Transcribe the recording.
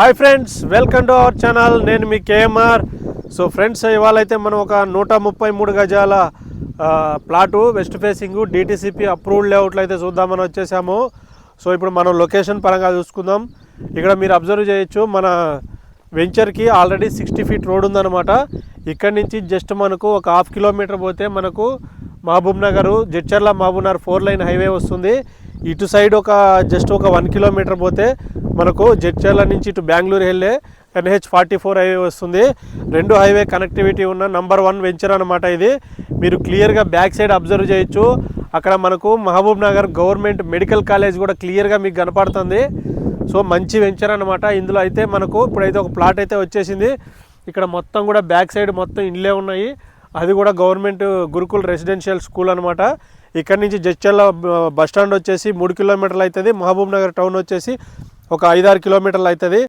Hi friends welcome to our channel. నేను మీ KMR. So friends ఇవాళైతే మనం ఒక నూట ముప్పై మూడు గజాల plot west facing DTCP approved లేఅవుట్లు అయితే చూద్దామని వచ్చేసాము. సో ఇప్పుడు మనం లొకేషన్ పరంగా చూసుకుందాం. ఇక్కడ మీరు అబ్జర్వ్ చేయొచ్చు మన వెంచర్కి ఆల్రెడీ సిక్స్టీ ఫీట్ రోడ్ ఉందన్నమాట. ఇక్కడ నుంచి జస్ట్ మనకు ఒక హాఫ్ కిలోమీటర్ పోతే మనకు Mahbubnagar Jadcherla Mahbubnagar four lane highway వస్తుంది. ఇటు సైడ్ ఒక జస్ట్ ఒక వన్ కిలోమీటర్ పోతే మనకు జడ్చర్ల నుంచి ఇటు బెంగళూరు వెళ్ళే ఎన్హెచ్ ఫార్టీ ఫోర్ హైవే వస్తుంది. రెండు హైవే కనెక్టివిటీ ఉన్న నంబర్ వన్ వెంచర్ అనమాట ఇది. మీరు క్లియర్గా బ్యాక్ సైడ్ అబ్జర్వ్ చేయొచ్చు. అక్కడ మనకు Mahabub Nagar government medical college కూడా క్లియర్గా మీకు కనపడుతుంది. సో మంచి వెంచర్ అనమాట ఇందులో అయితే మనకు ఇప్పుడైతే ఒక ప్లాట్ అయితే వచ్చేసింది. ఇక్కడ మొత్తం కూడా బ్యాక్ సైడ్ మొత్తం ఇండ్లే ఉన్నాయి. అది కూడా గవర్నమెంట్ గురుకుల్ రెసిడెన్షియల్ స్కూల్ అనమాట ఇక్కడ నుంచి జడ్చర్ల బస్ స్టాండ్ వచ్చేసి మూడు కిలోమీటర్లు అవుతుంది. మహబూబ్ నగర్ టౌన్ వచ్చేసి ఒక ఐదారు కిలోమీటర్లు అవుతుంది.